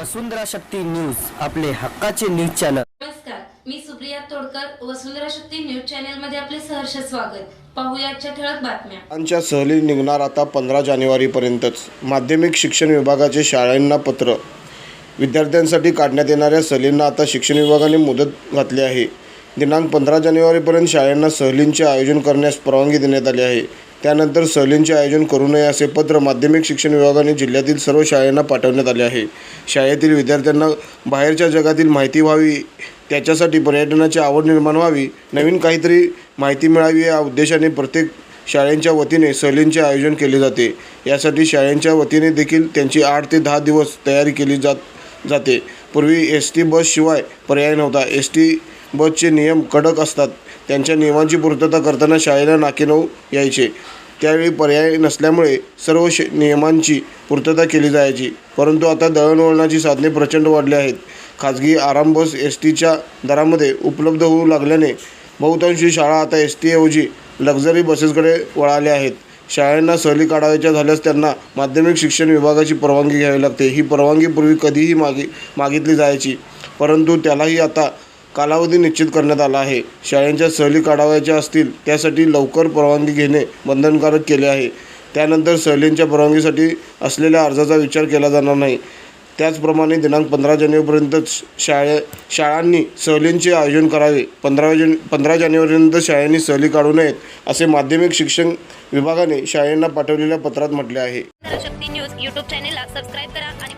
वसुंधरा Shakti news आपले हक्काचे news channel. नमस्कार मी सुप्रिया तोडकर वसुंधरा शक्ती न्यूज चॅनेल मध्ये आपले सहर्ष स्वागत. पाहूया आजच्या ठळक बातम्या. सहली निघणार आता पंधरा जानेवारीपर्यंतच. माध्यमिक शिक्षण विभागाचे शाळांना पत्र. विद्यार्थ्यांसाठी काढण्यात येणाऱ्या सहलींना आता शिक्षण विभागाने मुदत घातली आहे. दिनांक पंधरा जानेवारीपर्यंत शाळांना सहलींचे आयोजन करण्यास परवानगी देण्यात आली आहे. त्यानंतर सहलींचे आयोजन करू नये असे पत्र माध्यमिक शिक्षण विभागाने जिल्ह्यातील सर्व शाळांना पाठवण्यात आले आहे. शाळेतील विद्यार्थ्यांना बाहेरच्या जगातील माहिती व्हावी त्याच्यासाठी पर्यटनाची आवड निर्माण व्हावी नवीन काहीतरी माहिती मिळावी या उद्देशाने प्रत्येक शाळेंच्या वतीने सहलींचे आयोजन केले जाते. यासाठी शाळेंच्या वतीने देखील त्यांची आठ ते दहा दिवस तयारी केली जात जाते. पूर्वी एस टी बसशिवाय पर्याय नव्हता. एस टी बसचे नियम कडक असतात. त्यांच्या नियमांची पूर्तता करताना शाळेला नाकेनऊ यायचे. त्यावेळी पर्याय नसल्यामुळे सर्व श नियमांची पूर्तता केली जायची. परंतु आता दळणवळणाची साधने प्रचंड वाढली आहेत. खाजगी आराम बस एस टीच्या दरामध्ये उपलब्ध होऊ लागल्याने बहुतांशी शाळा आता एस टीऐवजी लक्झरी बसेसकडे वळाल्या आहेत. शाळांना सहली काढायच्या झाल्यास त्यांना माध्यमिक शिक्षण विभागाची परवानगी घ्यावी लागते. ही परवानगी पूर्वी कधीही मागे मागितली जायची. परंतु त्यालाही आता कालावधी निश्चित करण्यात आला आहे. शाळेंच्या सहली काढावयाच्या असतील त्यासाठी लवकर परवानगी घेणे बंधनकारक केले आहे. त्यानंतर सहलींच्या परवानगीसाठी असलेल्या अर्जाचा विचार केला जाणार नाही. त्याचप्रमाणे दिनांक पंधरा जानेवारीपर्यंत शाळे शाळांनी सहलींचे आयोजन करावे. पंधरा जन पंधरा जानेवारीनंतर शाळांनी सहली काढू नयेत असे माध्यमिक शिक्षण विभागाने शाळांना पाठवलेल्या पत्रात म्हटले आहे. शक्ती न्यूज यूट्यूब चॅनेलला सबस्क्राईब करा आणि